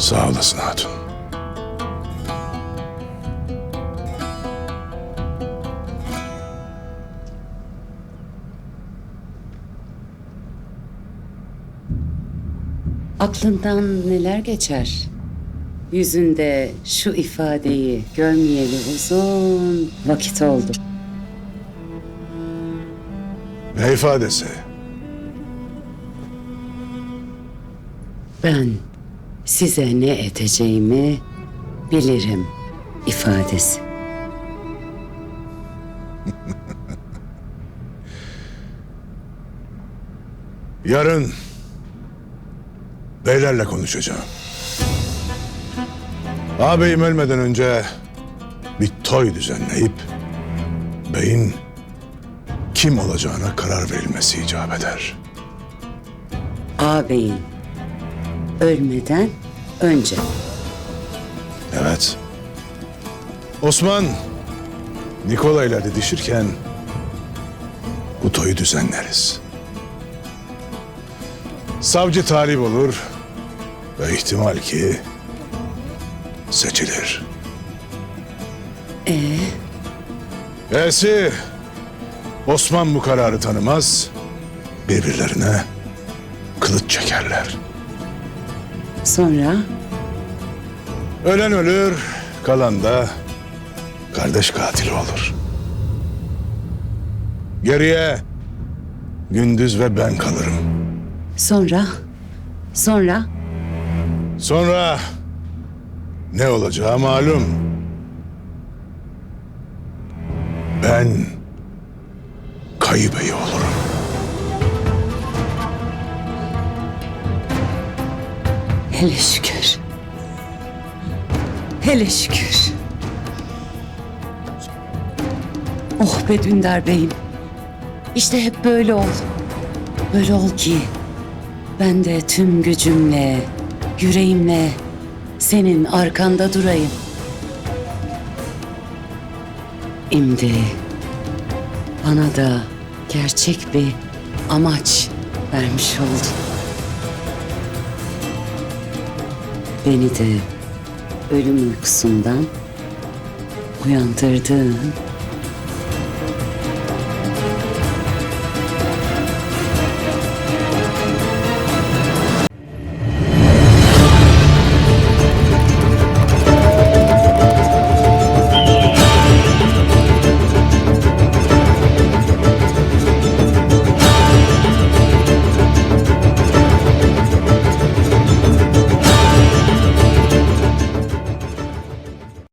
Sağ olasın hatun. Aklından neler geçer? Yüzünde şu ifadeyi görmeyeli uzun vakit oldu. Ne ifadesi? Ben size ne edeceğimi bilirim ifadesi. Yarın beylerle konuşacağım. Ağabeyim ölmeden önce bir toy düzenleyip beyin kim olacağına karar verilmesi icap eder. Ağabeyin ölmeden önce. Evet. Osman Nikola ile didişirken bu toyu düzenleriz. Savcı talip olur ve ihtimal ki seçilir. Ee, E'si Osman bu kararı tanımaz, birbirlerine kılıç çekerler. Sonra Ölen ölür, kalan da kardeş katili olur. Geriye Gündüz ve ben kalırım. sonra sonra Sonra ne olacağı malum. Ben kayıbeyi olurum. Hele şükür. Hele şükür. Oh be Dündar Bey'im. İşte hep böyle ol. Böyle ol ki ben de tüm gücümle, yüreğimle senin arkanda durayım. Şimdi bana da gerçek bir amaç vermiş oldun. Beni de ölüm uykusundan uyandırdın.